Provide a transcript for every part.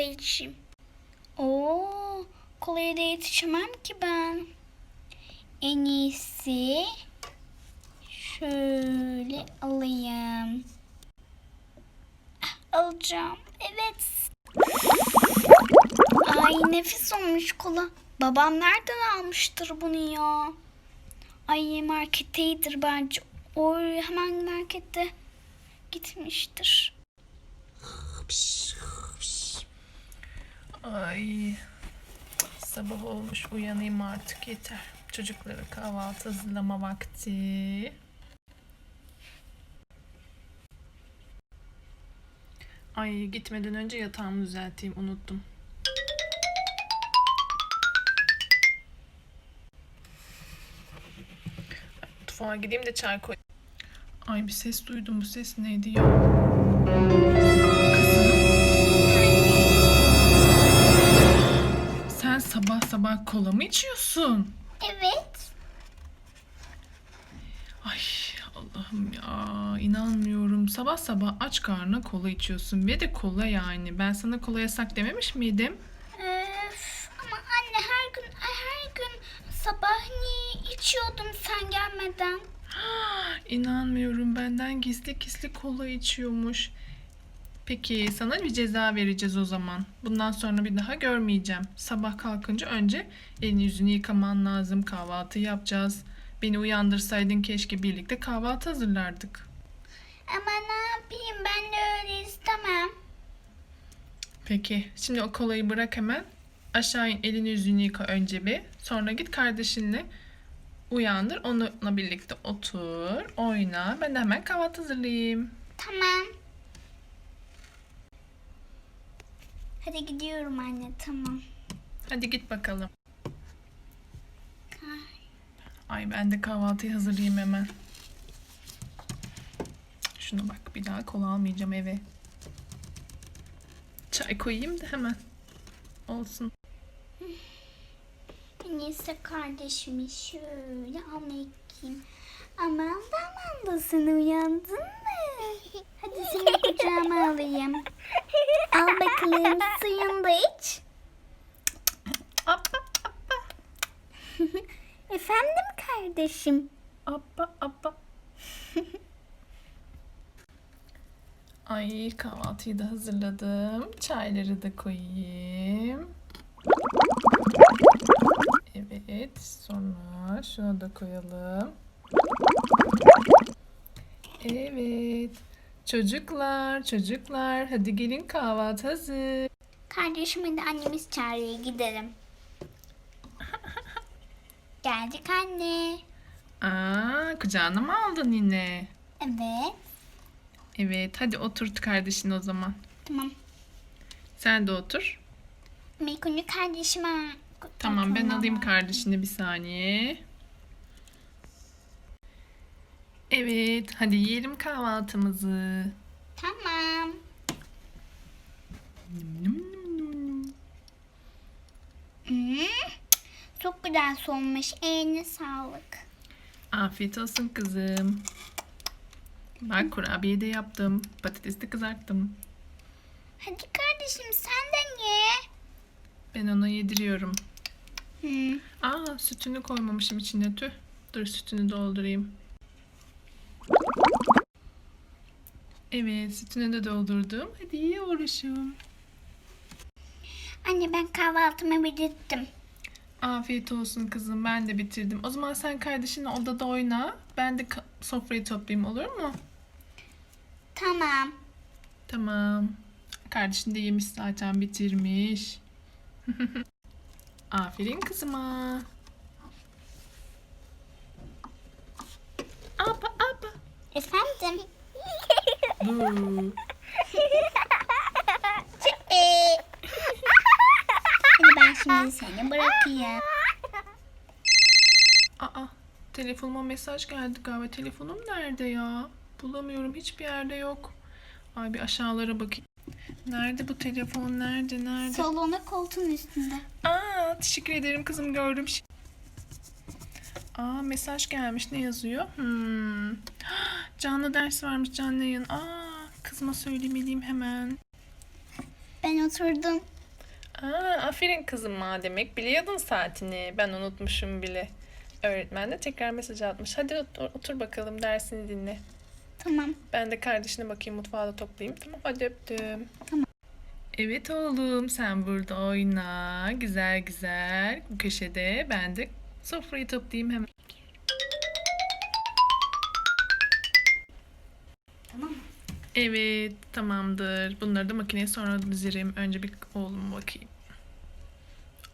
kola içeyim. Oo, kolaya yetişemem ki ben. En iyisi şöyle alayım. Ah, Alacağım. Evet. Ay nefis olmuş kola. Babam nereden almıştır bunu ya? Ay marketteydir bence. Oy hemen markette gitmiştir. Ay sabah olmuş uyanayım artık yeter. Çocuklara kahvaltı hazırlama vakti. Ay gitmeden önce yatağımı düzelteyim unuttum. Mutfağa gideyim de çay koy. Ay bir ses duydum bu ses neydi ya? Sen sabah kola mı içiyorsun? Evet. Ay Allah'ım ya inanmıyorum. Sabah sabah aç karnına kola içiyorsun. Ve de kola yani. Ben sana kola yasak dememiş miydim? Öf, ama anne her gün her gün sabah niye içiyordum sen gelmeden? İnanmıyorum benden gizli gizli kola içiyormuş. Peki sana bir ceza vereceğiz o zaman. Bundan sonra bir daha görmeyeceğim. Sabah kalkınca önce elini yüzünü yıkaman lazım. Kahvaltı yapacağız. Beni uyandırsaydın keşke birlikte kahvaltı hazırlardık. Ama ne yapayım ben de öyle istemem. Peki şimdi o kolayı bırak hemen. Aşağı in elini yüzünü yıka önce bir. Sonra git kardeşinle uyandır. Onunla birlikte otur, oyna. Ben de hemen kahvaltı hazırlayayım. Tamam. Hadi gidiyorum anne tamam. Hadi git bakalım. Ay ben de kahvaltıyı hazırlayayım hemen. Şuna bak bir daha kola almayacağım eve. Çay koyayım da hemen. Olsun. İyisi kardeşimi şöyle gideyim. Aman da aman da sen uyandın mı? Hadi seni kucağıma alayım. Al bakalım suyunu da iç. Efendim kardeşim. Abba abba. Ay kahvaltıyı da hazırladım. Çayları da koyayım. Evet sonra şunu da koyalım. Evet. Çocuklar, çocuklar hadi gelin kahvaltı hazır. Kardeşimi de annemiz çağırıyor gidelim. Geldik anne. Aa, kucağına mı aldın yine? Evet. Evet, hadi oturt kardeşin o zaman. Tamam. Sen de otur. Önce kardeşime Tamam ben alayım kardeşini bir saniye. Evet hadi yiyelim kahvaltımızı. Tamam. Hmm, çok güzel solmuş. Eline sağlık. Afiyet olsun kızım. Bak kurabiye de yaptım. Patates de kızarttım. Hadi kardeşim sen de ye. Ben ona yediriyorum. Hmm, Aa sütünü koymamışım içine tüh. Dur sütünü doldurayım. Evet sütünü de doldurdum. Hadi ye oruçum. Anne ben kahvaltımı bitirdim. Afiyet olsun kızım. Ben de bitirdim. O zaman sen kardeşinle odada oyna. Ben de sofrayı toplayayım olur mu? Tamam. Tamam. Kardeşin de yemiş zaten bitirmiş. Aferin kızıma. Apa apa. Efendim? Hadi ben şimdi seni bırakayım. Aa, telefonuma mesaj geldi galiba. Telefonum nerede ya? Bulamıyorum. Hiçbir yerde yok. Ay bir aşağılara bakayım. Nerede bu telefon? Nerede? Nerede? Salona koltuğun üstünde. Aa, teşekkür ederim kızım gördüm. Aa, mesaj gelmiş. Ne yazıyor? Hmm. Canlı ders varmış canlı yayın. Aa, kızıma söylemeliyim hemen. Ben oturdum. Aa, aferin kızıma demek biliyordun saatini. Ben unutmuşum bile. Öğretmen de tekrar mesaj atmış. Hadi otur, otur bakalım dersini dinle. Tamam. Ben de kardeşine bakayım mutfağı da toplayayım. Tamam hadi öptüm. Tamam. Evet oğlum sen burada oyna. Güzel güzel. Bu köşede ben de sofrayı toplayayım hemen. Evet tamamdır. Bunları da makineye sonra dizerim. Önce bir oğluma bakayım.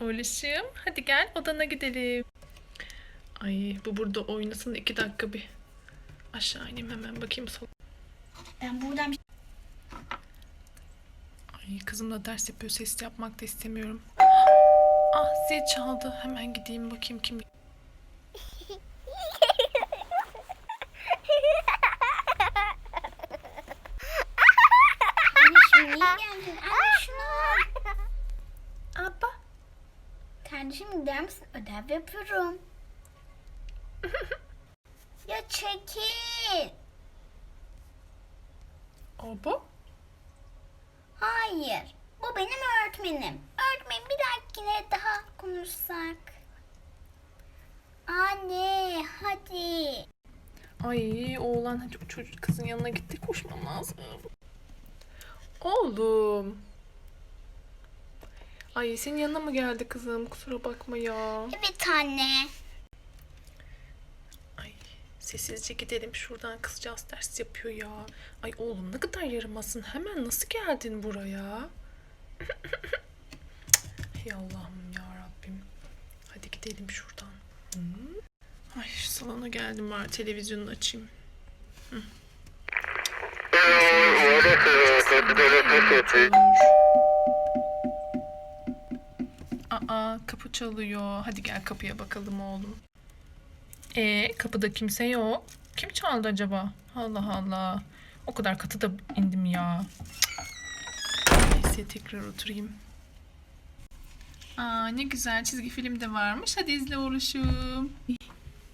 Oğluşum hadi gel odana gidelim. Ay bu burada oynasın iki dakika bir aşağı ineyim hemen bakayım. Ben buradan bir Ay kızım da ders yapıyor ses yapmak da istemiyorum. Ah zil çaldı hemen gideyim bakayım kim. Geldin? Anne şunu al. Abba. Kardeşim gider misin? Ödev yapıyorum. ya çekil. Abba. Hayır. Bu benim öğretmenim. Öğretmenim bir dahakine daha konuşsak. Anne hadi. Ay oğlan hadi çocuk kızın yanına gitti koşmam lazım. Oğlum. Ay senin yanına mı geldi kızım? Kusura bakma ya. Evet anne. Ay sessizce gidelim şuradan kızcağız ders yapıyor ya. Ay oğlum ne kadar yaramasın. Hemen nasıl geldin buraya? Ey Allah'ım ya Rabbim. Hadi gidelim şuradan. Hı? Ay şu salona geldim var televizyonu açayım. Hı. Aa kapı çalıyor. Hadi gel kapıya bakalım oğlum. E kapıda kimse yok. Kim çaldı acaba? Allah Allah. O kadar katı da indim ya. Neyse tekrar oturayım. Aa ne güzel çizgi film de varmış. Hadi izle oğluşum.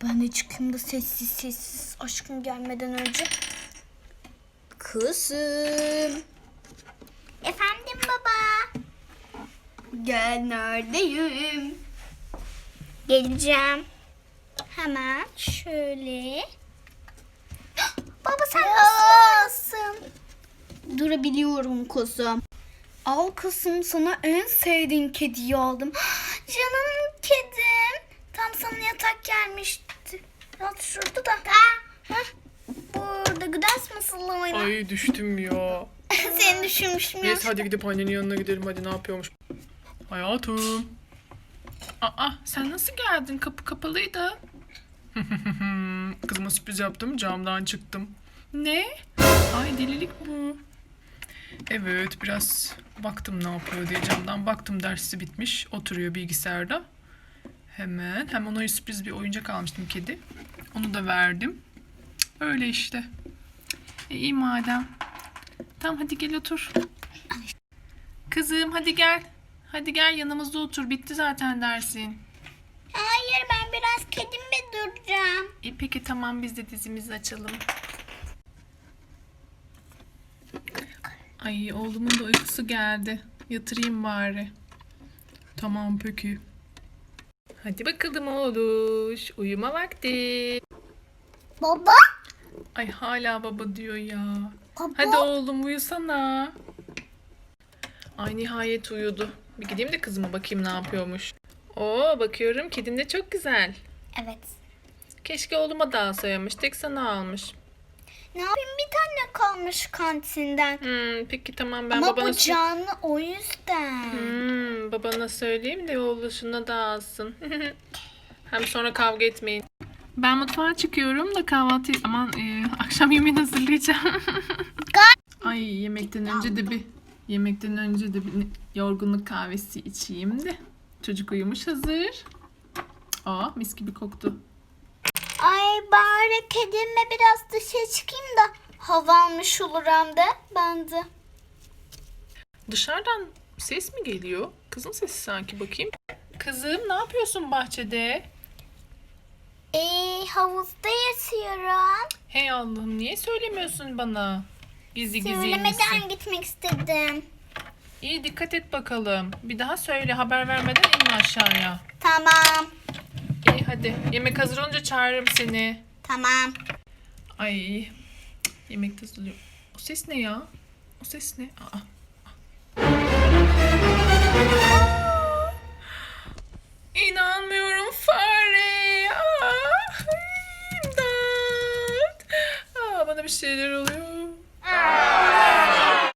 Ben de çıkayım da sessiz sessiz aşkım gelmeden önce. Kızım. Efendim baba. Gel neredeyim? Geleceğim. Hemen şöyle. baba sen nasıl oradasın? Durabiliyorum kuzum. Al kızım sana en sevdiğin kediyi aldım. Canım kedim. Tam sana yatak gelmişti. Yat şurada da. Hah, Nasıl oyna? Ay düştüm ya. Seni düşünmüşüm ya. Neyse hadi gidip annenin yanına gidelim. Hadi ne yapıyormuş. Hayatım. Aa sen nasıl geldin? Kapı kapalıydı. Kızıma sürpriz yaptım. Camdan çıktım. Ne? Ay delilik bu. Evet biraz baktım ne yapıyor diye camdan baktım dersi bitmiş. Oturuyor bilgisayarda. Hemen hem ona sürpriz bir oyuncak almıştım kedi. Onu da verdim. Öyle işte. E, iyi madem. Tamam hadi gel otur. Kızım hadi gel. Hadi gel yanımızda otur. Bitti zaten dersin. Hayır ben biraz kedimle duracağım. İyi peki tamam biz de dizimizi açalım. Ay oğlumun da uykusu geldi. Yatırayım bari. Tamam peki. Hadi bakalım oğluş. Uyuma vakti. Baba. Ay hala baba diyor ya. Baba. Hadi oğlum uyusana. Ay nihayet uyudu. Bir gideyim de kızıma bakayım ne yapıyormuş. Oo bakıyorum kedin de çok güzel. Evet. Keşke oğluma da alsaymış. Tek sana almış. Ne yapayım bir tane kalmış kantinden. Hmm, peki tamam ben Ama babana bu sö- canlı o yüzden. Hmm, babana söyleyeyim de oğluşuna da alsın. Hem sonra kavga etmeyin. Ben mutfağa çıkıyorum da kahvaltı aman e, akşam yemeğini hazırlayacağım. Ay yemekten önce de bir yemekten önce de bir yorgunluk kahvesi içeyim de. Çocuk uyumuş hazır. Aa mis gibi koktu. Ay bari kedimle biraz dışarı çıkayım da hava almış olur hem de ben de. Dışarıdan ses mi geliyor? Kızın sesi sanki bakayım. Kızım ne yapıyorsun bahçede? Ee, havuzda yatıyorum. Hey Allah'ım niye söylemiyorsun bana? Gizli gizli inmişsin. Söylemeden gitmek istedim. İyi dikkat et bakalım. Bir daha söyle haber vermeden inme aşağıya. Tamam. İyi hadi. Yemek hazır olunca çağırırım seni. Tamam. Ay. Yemek hazırlıyor. O ses ne ya? O ses ne? Aa. Aa! şeyler oluyor.